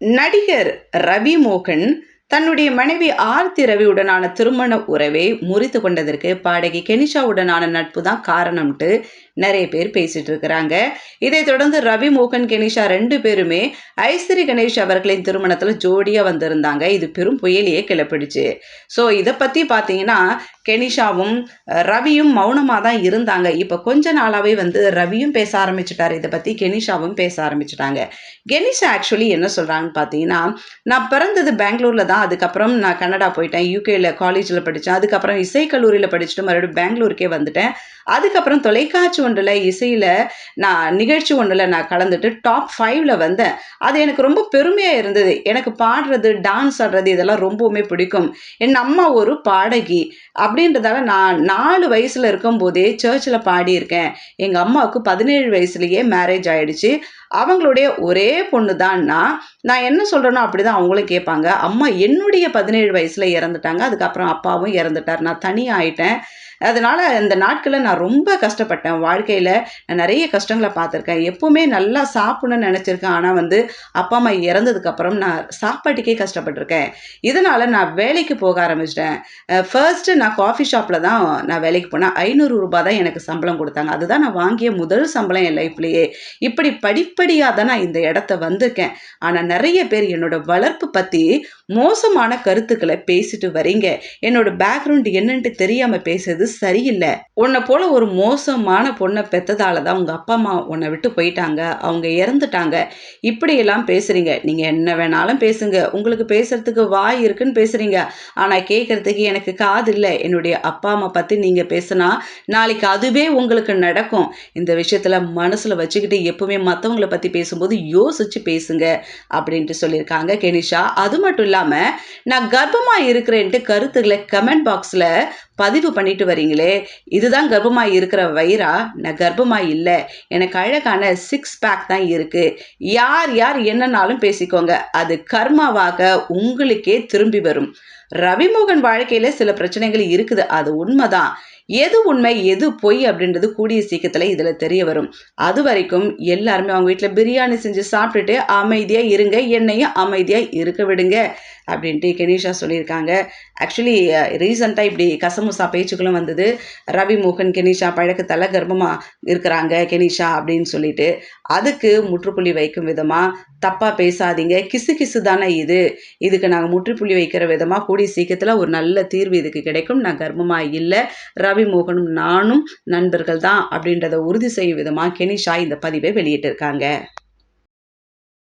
நடிகர் ரவி மோகன் தன்னுடைய மனைவி ஆர்த்தி ரவியுடனான திருமண உறவை முறித்து கொண்டதற்கு பாடகி கெனிஷாவுடனான நட்பு தான் காரணம்ட்டு நிறைய பேர் பேசிட்டு இருக்கிறாங்க. இதைத் தொடர்ந்து ரவி மோகன் கெனிஷா ரெண்டு பேருமே ஐஸ்வரி கணேஷ் அவர்களின் திருமணத்தில் ஜோடியாக வந்திருந்தாங்க. இது பெரும் புயலையே கிளப்பிடுச்சு. ஸோ இதை பற்றி பார்த்தீங்கன்னா கெனிஷாவும் ரவியும் மௌனமாக தான் இருந்தாங்க. இப்போ கொஞ்ச நாளாகவே வந்து ரவியும் பேச ஆரம்பிச்சிட்டார். இதை பற்றி கெனிஷாவும் பேச ஆரம்பிச்சிட்டாங்க. கெனிஷா ஆக்சுவலி என்ன சொல்கிறாங்கன்னு பார்த்தீங்கன்னா நான் பிறந்தது பெங்களூரில் தான். அதுக்கப்புறம் நான் கனடா போயிட்டேன். யூகேயில் காலேஜில் படித்தேன் அதுக்கப்புறம் இசைக்கல்லூரியில் படிச்சுட்டு மறுபடியும் பெங்களூருக்கே வந்துட்டேன். அதுக்கப்புறம் தொலைக்காட்சி ஒன்றில் இசையில் நான் நிகழ்ச்சி ஒன்றில் நான் கலந்துட்டு டாப் ஃபைவ்ல வந்தேன். அது எனக்கு ரொம்ப பெருமையாக இருந்தது. எனக்கு பாடுறது டான்ஸ் ஆடுறது இதெல்லாம் ரொம்பவுமே பிடிக்கும். என் அம்மா ஒரு பாடகி. அப்படின்றதால நான் நாலு வயசில் இருக்கும்போதே சர்ச்சில் பாடியிருக்கேன். எங்கள் அம்மாவுக்கு பதினேழு வயசுலேயே மேரேஜ் ஆயிடுச்சு. அவங்களுடைய ஒரே பொண்ணு தான்னா நான் என்ன சொல்கிறேனோ அப்படி தான் அவங்களும் கேட்பாங்க. அம்மா என்னுடைய பதினேழு வயசில் இறந்துட்டாங்க. அதுக்கப்புறம் அப்பாவும் இறந்துட்டார். நான் தனியாகிட்டேன் அதனால் இந்த நாட்களில் நான் ரொம்ப கஷ்டப்பட்டேன். வாழ்க்கையில் நான் நிறைய கஷ்டங்களை பார்த்துருக்கேன். எப்போவுமே நல்லா சாப்பிடணும்னு நினச்சிருக்கேன். ஆனால் வந்து அப்பா அம்மா இறந்ததுக்கப்புறம் நான் சாப்பாட்டுக்கே கஷ்டப்பட்டிருக்கேன். இதனால் நான் வேலைக்கு போக ஆரம்பிச்சிட்டேன். ஃபர்ஸ்ட்டு நான் காஃபி ஷாப்பில் தான் நான் வேலைக்கு போனேன். ஐநூறு ரூபாய் தான் எனக்கு சம்பளம் கொடுத்தாங்க. அதுதான் நான் வாங்கிய முதல் சம்பளம் என் லைஃப்லேயே இப்படி படி படிப்படியாக தான் நான் இந்த இடத்த வந்திருக்கேன். ஆனால் நிறைய பேர் என்னோட வளர்ப்பு பற்றி மோசமான கருத்துக்களை பேசிட்டு வரீங்க. என்னோட பேக்ரவுண்ட் என்னன்ட்டு தெரியாமல் பேசுறது சரியில்லை. உன்னை போல ஒரு மோசமான பொண்ணை பெற்றதால தான் உங்கள் அப்பா அம்மா உன்னை விட்டு போயிட்டாங்க. அவங்க இறந்துட்டாங்க. இப்படியெல்லாம் பேசுகிறீங்க நீங்கள் என்ன வேணாலும் பேசுங்க. உங்களுக்கு பேசுறதுக்கு வாய் இருக்குன்னு பேசுகிறீங்க ஆனால் கேட்குறதுக்கு எனக்கு காது இல்லை. என்னுடைய அப்பா அம்மா பற்றி நீங்கள் பேசுனா நாளைக்கு அதுவே உங்களுக்கு நடக்கும். இந்த விஷயத்தில் மனசில் வச்சுக்கிட்டு எப்பவுமே மற்றவங்கள பற்றி பேசும்போது யோசிச்சு பேசுங்க அப்படின்ட்டு சொல்லியிருக்காங்க கெனிஷா. அது மட்டும் இல்லாமல் நான் கர்ப்பமாக இருக்கிறேன்ட்டு கருத்துக்களை கமெண்ட் பாக்ஸில் பதிவு பண்ணிட்டு வரீங்களே இதுதான் கர்ப்பமாக இருக்கிற வயிறா நான் கர்ப்பமாக இல்லை எனக்கு அழகான சிக்ஸ் பேக் தான் இருக்குது யார் யார் என்னன்னாலும் பேசிக்கோங்க. அது கர்மாவாக உங்களுக்கே திரும்பி வரும். ரவிமோகன் வாழ்க்கையில் சில பிரச்சனைகள் இருக்குது. அது உண்மைதான். எது உண்மை எது பொய் அப்படின்றது கூடிய சீக்கிரத்தில் இதில் தெரிய வரும். அது வரைக்கும் எல்லாருமே அவங்க வீட்டில் பிரியாணி செஞ்சு சாப்பிட்டுட்டு அமைதியாக இருங்க. என்னையும் அமைதியாக இருக்க விடுங்க. அப்படின்ட்டு கெனிஷா சொல்லியிருக்காங்க. ஆக்சுவலி ரீசண்டாக இப்படி கசமுசா பேச்சுக்களும் வந்தது. ரவி மோகன் கெனிஷா பழக்கத்தால் கர்ப்பமாக இருக்கிறாங்க கெனிஷா அப்படின்னு சொல்லிட்டு. அதுக்கு முற்றுப்புள்ளி வைக்கும் விதமாக தப்பாக பேசாதீங்க. கிசு கிசு தானே இது. இதுக்கு நாங்கள் முற்றுப்புள்ளி வைக்கிற விதமாக கூடிய சீக்கிரத்தில் ஒரு நல்ல தீர்வு இதுக்கு கிடைக்கும். நான் கர்ப்பமாக இல்லை. ரவி மோகனும் நானும் நண்பர்கள் தான் அப்படின்றத உறுதி செய்யும் விதமாக கெனிஷா இந்த பதிவை வெளியிட்டிருக்காங்க.